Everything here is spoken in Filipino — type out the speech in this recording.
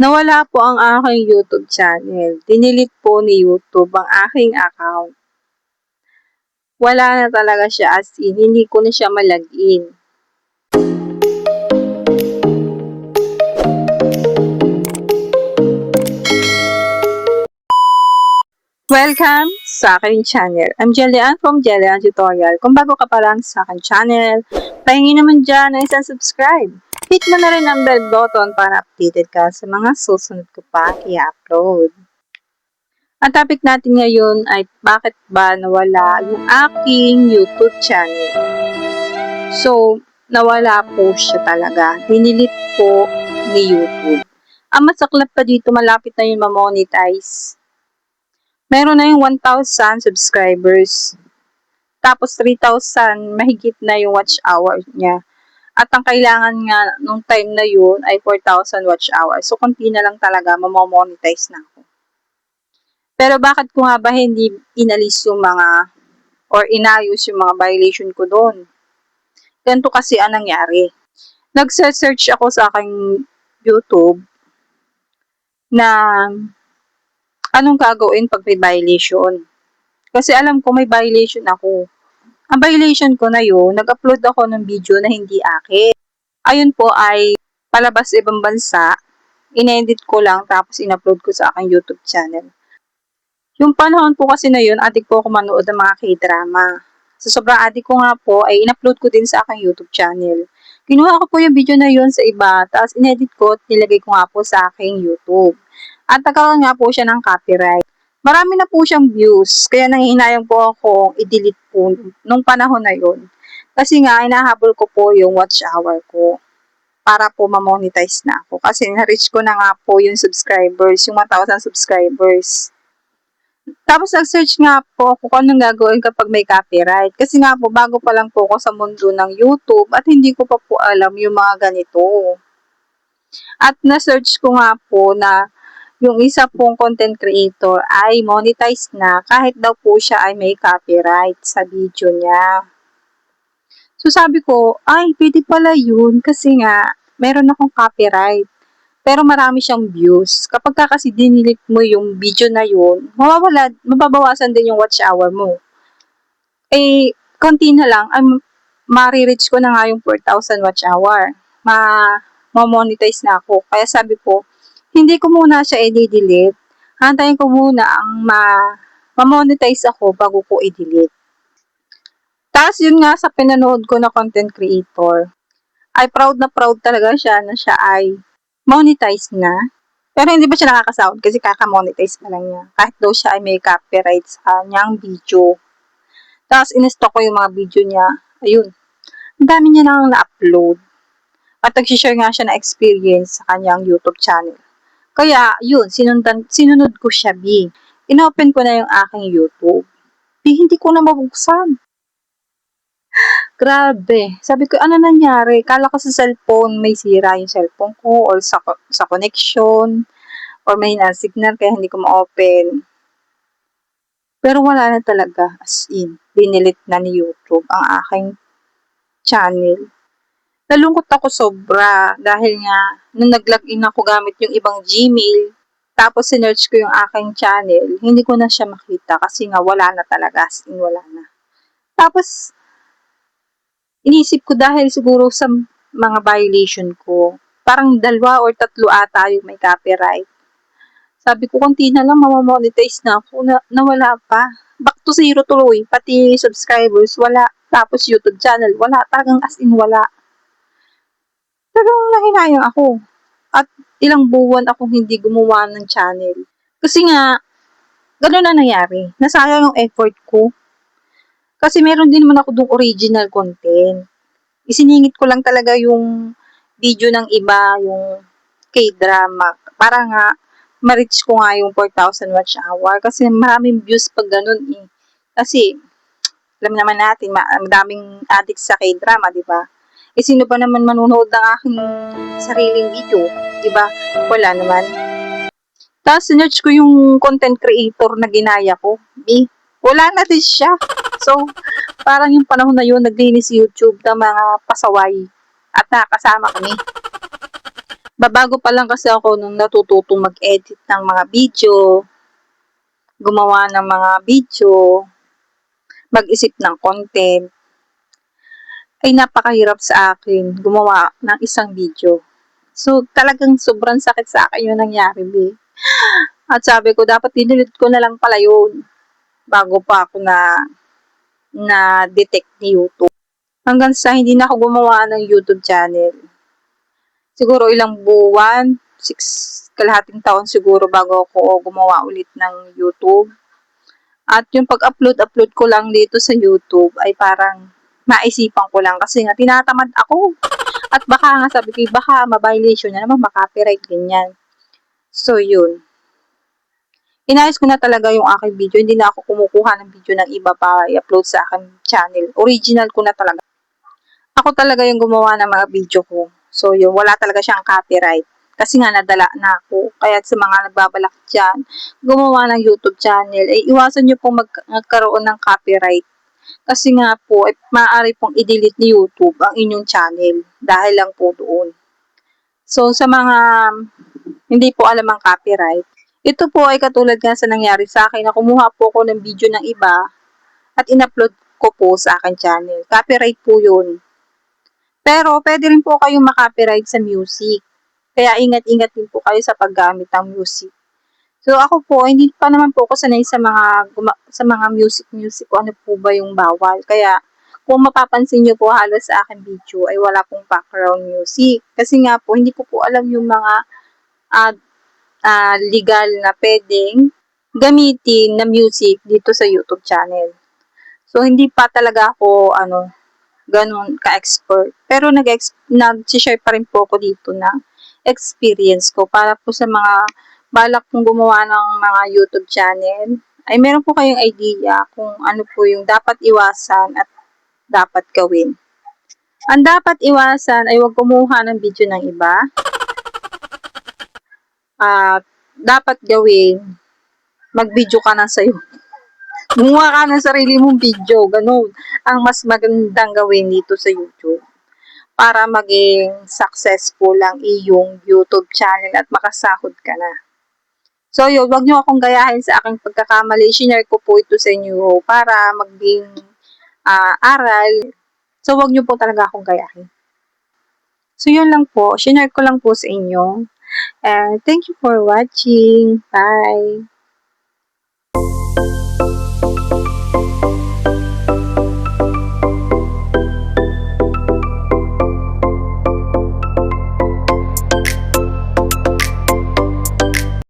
Nawala po ang aking YouTube channel. Dinilit po ni YouTube ang aking account. Wala na talaga siya as in. Hindi ko na siya malagin. Welcome sa aking channel. I'm Jelian from Jelian Tutorial. Kung bago ka pa lang sa aking channel, pahingin naman dyan na isang subscribe. Hit mo na rin ang bell button para updated ka sa mga susunod ko pa i-upload. Ang topic natin ngayon ay bakit ba nawala yung aking YouTube channel. So, nawala po siya talaga. Dinilit po ni YouTube. Ang masaklap pa dito, malapit na yun ma-monetize meron na yung 1,000 subscribers. Tapos 3,000 mahigit na yung watch hour niya. At ang kailangan nga nung time na yun ay 4,000 watch hour. So, konti na lang talaga, mamamonetize na ako. Pero bakit ko nga ba hindi inalis yung mga or inayos yung mga violation ko doon? Ganito kasi ang nangyari. Nag-search ako sa aking YouTube na anong gagawin pag may violation. Kasi alam ko may violation ako. Ang violation ko na yun, nag-upload ako ng video na hindi akin. Ayun po ay palabas ibang bansa, inedit ko lang tapos in-upload ko sa aking YouTube channel. Yung panahon po kasi na yun, adik po ako manood ng mga k-drama. Sa sobrang adik ko nga po, ay in-upload ko din sa aking YouTube channel. Kinuha ko po yung video na yun sa iba, tapos inedit ko at nilagay ko nga po sa aking YouTube. At nagkaroon nga po siya ng copyright. Marami na po siyang views, kaya nangihinayang po ako i-delete po nung panahon na yun. Kasi nga, inahabol ko po yung watch hour ko para po ma-monetize na ako. Kasi na-reach ko na nga po yung subscribers, yung 1,000 subscribers. Tapos nag-search nga po ako kung anong gagawin kapag may copyright. Kasi nga po, bago pa lang po ako sa mundo ng YouTube at hindi ko pa po alam yung mga ganito. At na-search ko nga po na yung isa pong content creator ay monetize na kahit daw po siya ay may copyright sa video niya. So sabi ko, ay pwede pala yun kasi nga meron akong copyright. Pero marami siyang views. Kapag ka kasi dinilit mo yung video na yun, mawawala, mababawasan din yung watch hour mo. Eh, konti na lang, ay ma-reach ko na nga yung 4,000 watch hour. Ma, ma-monetize na ako. Kaya sabi ko, hindi ko muna siya i-delete. Hantayin ko muna ang ma ma-monetize ako bago ko i-delete. Tapos yun nga sa pinanood ko na content creator, ay proud na proud talaga siya na siya ay monetize na. Pero hindi ba siya nakakasound kasi kaka-monetize pa lang niya. Kahit daw siya ay may copyright sa kanyang video. Tapos in-stock ko yung mga video niya. Ayun. Ang dami niya nang na-upload. At nag-share nga siya na experience sa kanyang YouTube channel. Kaya, yun, sinundan, sinunod ko siya, B. Inopen ko na yung aking YouTube. B, hindi ko na mabuksan. Grabe. Sabi ko, ano nangyari? Kala ko sa cellphone, may sira yung cellphone ko or sa, sa connection or may na signal kaya hindi ko ma-open. Pero wala na talaga. As in, dinilit na ni YouTube ang aking channel nalungkot ako sobra dahil nga nung nag-login ako gamit yung ibang Gmail, tapos sinearch ko yung aking channel, hindi ko na siya makita kasi nga wala na talaga, as in wala na. Tapos, inisip ko dahil siguro sa mga violation ko, parang dalawa or tatlo ata yung may copyright. Sabi ko, konti na lang, mamamonetize na ako, na, nawala pa. Back to zero tuloy, pati subscribers, wala. Tapos YouTube channel, wala. Talagang as in wala. Talagang nahinayang ako. At ilang buwan akong hindi gumawa ng channel. Kasi nga, gano'n na nangyari. Nasayang yung effort ko. Kasi meron din naman ako dong original content. Isiningit ko lang talaga yung video ng iba, yung K-drama. Para nga, ma-reach ko nga yung 4,000 watch hour. Kasi maraming views pag ganun eh. Kasi, alam naman natin, madaming addict sa K-drama, di ba? Eh, sino ba naman manunood ng aking sariling video? Diba? Wala naman. Tapos, sinerch ko yung content creator na ginaya ko. Eh, wala na din siya. So, parang yung panahon na yun, naglinis YouTube ng mga pasaway at nakakasama kami. Babago pa lang kasi ako nung natututong mag-edit ng mga video, gumawa ng mga video, mag-isip ng content, ay napakahirap sa akin gumawa ng isang video. So, talagang sobrang sakit sa akin yung nangyari, be. At sabi ko, dapat dinelete ko na lang pala yun bago pa ako na na detect ni YouTube. Hanggang sa hindi na ako gumawa ng YouTube channel. Siguro ilang buwan, six, kalahating taon siguro bago ako gumawa ulit ng YouTube. At yung pag-upload-upload ko lang dito sa YouTube ay parang maisipan ko lang kasi nga tinatamad ako. At baka nga sabi ko, baka ma-violation na naman, makapiright ganyan. So, yun. Inayos ko na talaga yung aking video. Hindi na ako kumukuha ng video ng iba para i-upload sa aking channel. Original ko na talaga. Ako talaga yung gumawa ng mga video ko. So, yun. Wala talaga siyang copyright. Kasi nga nadala na ako. Kaya sa mga nagbabalak dyan, gumawa ng YouTube channel, eh, iwasan nyo pong mag- magkaroon ng copyright. Kasi nga po, eh, maaari pong i-delete ni YouTube ang inyong channel dahil lang po doon. So, sa mga hindi po alam ang copyright, ito po ay katulad nga sa nangyari sa akin na kumuha po ako ng video ng iba at in-upload ko po sa akin channel. Copyright po yun. Pero pwede rin po kayong makopyright sa music. Kaya ingat-ingat din po kayo sa paggamit ng music. So ako po, hindi pa naman po ako sanay sa mga sa mga music music kung ano po ba yung bawal. Kaya kung mapapansin nyo po halos sa akin video ay wala pong background music. Kasi nga po, hindi ko po alam yung mga uh, uh, legal na pwedeng gamitin na music dito sa YouTube channel. So, hindi pa talaga ako, ano, ganun ka-expert. Pero nag-share pa rin po ako dito ng experience ko para po sa mga balak kong gumawa ng mga YouTube channel, ay meron po kayong idea kung ano po yung dapat iwasan at dapat gawin. Ang dapat iwasan ay huwag kumuha ng video ng iba. At dapat gawin, mag-video ka na sa'yo. Gumawa ka ng sarili mong video, ganun. Ang mas magandang gawin dito sa YouTube para maging successful ang iyong YouTube channel at makasahod ka na. So yun, wag nyo akong gayahin sa aking pagkakamali. Shinare ko po ito sa inyo para maging uh, aral. So wag nyo po talaga akong gayahin. So yun lang po. Shinare ko lang po sa inyo. And thank you for watching. Bye!